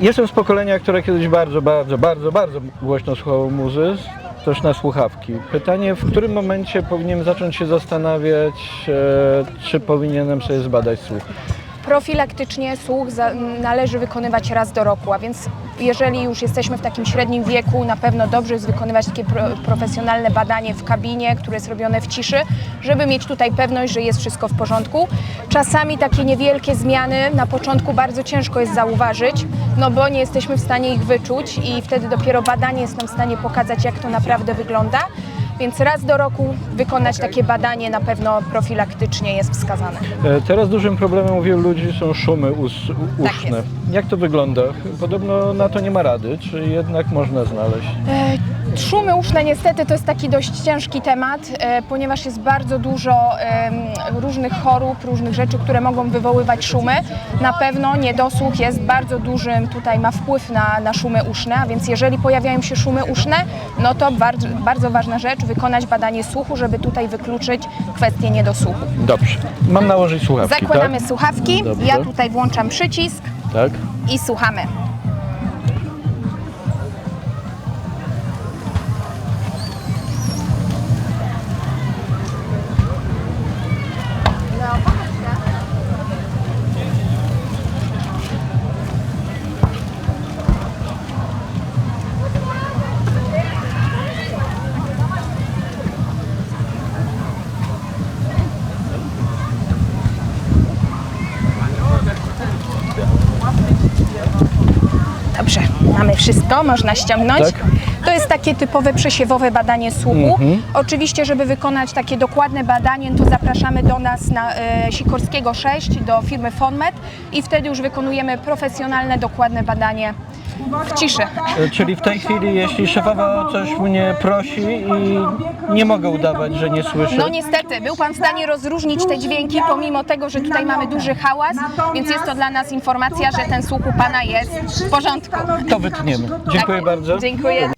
Jestem z pokolenia, które kiedyś bardzo, bardzo, bardzo, bardzo głośno słuchało muzy, też na słuchawki. Pytanie, w którym momencie powinienem zacząć się zastanawiać, e, czy powinienem sobie zbadać słuch? Profilaktycznie słuch za, należy wykonywać raz do roku, a więc jeżeli już jesteśmy w takim średnim wieku, na pewno dobrze jest wykonywać takie pro, profesjonalne badanie w kabinie, które jest robione w ciszy, żeby mieć tutaj pewność, że jest wszystko w porządku. Czasami takie niewielkie zmiany na początku bardzo ciężko jest zauważyć, no bo nie jesteśmy w stanie ich wyczuć i wtedy dopiero badanie jest nam w stanie pokazać, jak to naprawdę wygląda. Więc raz do roku wykonać takie badanie na pewno profilaktycznie jest wskazane. E, Teraz dużym problemem u wielu ludzi są szumy us, u- Tak uszne. Jak to wygląda? Podobno na to nie ma rady, czy jednak można znaleźć? E, Szumy uszne niestety to jest taki dość ciężki temat, e, ponieważ jest bardzo dużo różnych chorób, różnych rzeczy, które mogą wywoływać szumy. Na pewno niedosłuch jest bardzo dużym, tutaj ma wpływ na, na szumy uszne, a więc jeżeli pojawiają się szumy uszne, no to bardzo, bardzo ważna rzecz, wykonać badanie słuchu, żeby tutaj wykluczyć kwestię niedosłuchu. Dobrze. Mam nałożyć słuchawki, Zakładamy tak? słuchawki, Dobrze. ja tutaj włączam przycisk Tak. i słuchamy. Dobrze, mamy wszystko, można ściągnąć. Tak. To jest takie typowe przesiewowe badanie słuchu. Mhm. Oczywiście, żeby wykonać takie dokładne badanie, to zapraszamy do nas na e, Sikorskiego 6, do firmy Fonmed i wtedy już wykonujemy profesjonalne, dokładne badanie w ciszy. E, Czyli w tej chwili, jeśli szefowa o coś mnie prosi i nie mogę udawać, że nie słyszę. No niestety, był Pan w stanie rozróżnić te dźwięki, pomimo tego, że tutaj mamy duży hałas, więc jest to dla nas informacja, że ten słuch u Pana jest w porządku. To wytniemy. Dziękuję Tak, bardzo. Dziękuję.